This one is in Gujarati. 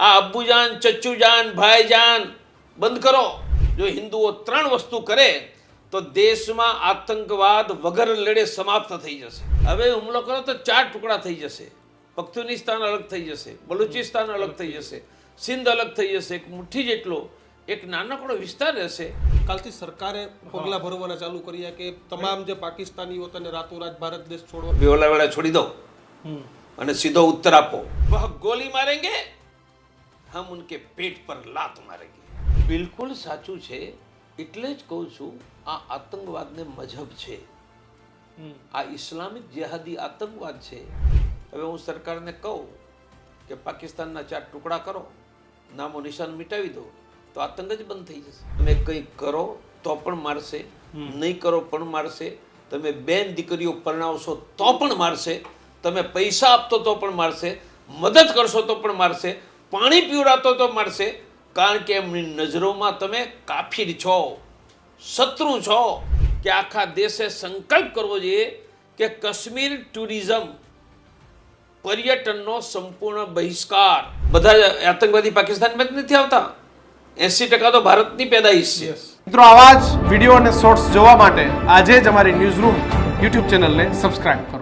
આ અબ્બુજાન ચચ્ચુજાન ભાઈજાન બંધ કરો. જો હિન્દુઓ ત્રણ વસ્તુ કરે તો દેશમાં આતંકવાદ વગર લડે સમાપ્ત થઈ જશે. હવે હુમલો કરો તો ચાર ટુકડા થઈ જશે. પખ્તુનિસ્તાન અલગ થઈ જશે બલુચિસ્તાન અલગ થઈ જશે સિંધ અલગ થઈ જશે એક મુઠ્ઠી જેટલો એક નાનકડો વિસ્તાર રહેશે. કાલથી સરકારે પગલાં ભરવાના ચાલુ કર્યા કે તમામ જે પાકિસ્તાનીઓ તને રાતોરાત ભારત દેશ છોડવા વેળા છોડી દો. અને સીધો ઉત્તર આપો. ગોલી મારેંગે? હમ ઉનકે પેટ પર લાત મારેગી બિલકુલ સાચું છે એટલે જ કહું છું આ આતંકવાદને મજહબ છે આ ઇસ્લામિક જેહાદી આતંકવાદ છે હવે હું સરકારને કહું કે પાકિસ્તાનના ચાર ટુકડા કરો નામો નિશાન મિટાવી દો તો આતંક જ બંધ થઈ જશે તમે કંઈ કરો તો પણ મારશે નહીં કરો પણ મારશે તમે બેન દીકરીઓ પરણાવશો તો પણ મારશે તમે પૈસા આપતો તો પણ મારશે મદદ કરશો તો પણ મારશે પાણી પીવડાતો તો મારશે કારણ કે એમની નજરોમાં તમે કાફીર છો, શત્રુ છો, કે આખા દેશે સંકલ્પ કરવો જોઈએ કે કાશ્મીર ટુરિઝમ પર્યટનનો સંપૂર્ણ બહિષ્કાર. બધા આતંકવાદી પાકિસ્તાનમાં જ નથી આવતા? એસી ટકા તો ભારતની પેદાઈશ છે. મિત્રો, આવા જ વીડિયો અને શોર્ટ્સ જોવા માટે આજે જ અમારી ન્યૂઝ રૂમ યુટ્યુબ ચેનલને સબસ્ક્રાઇબ કરો.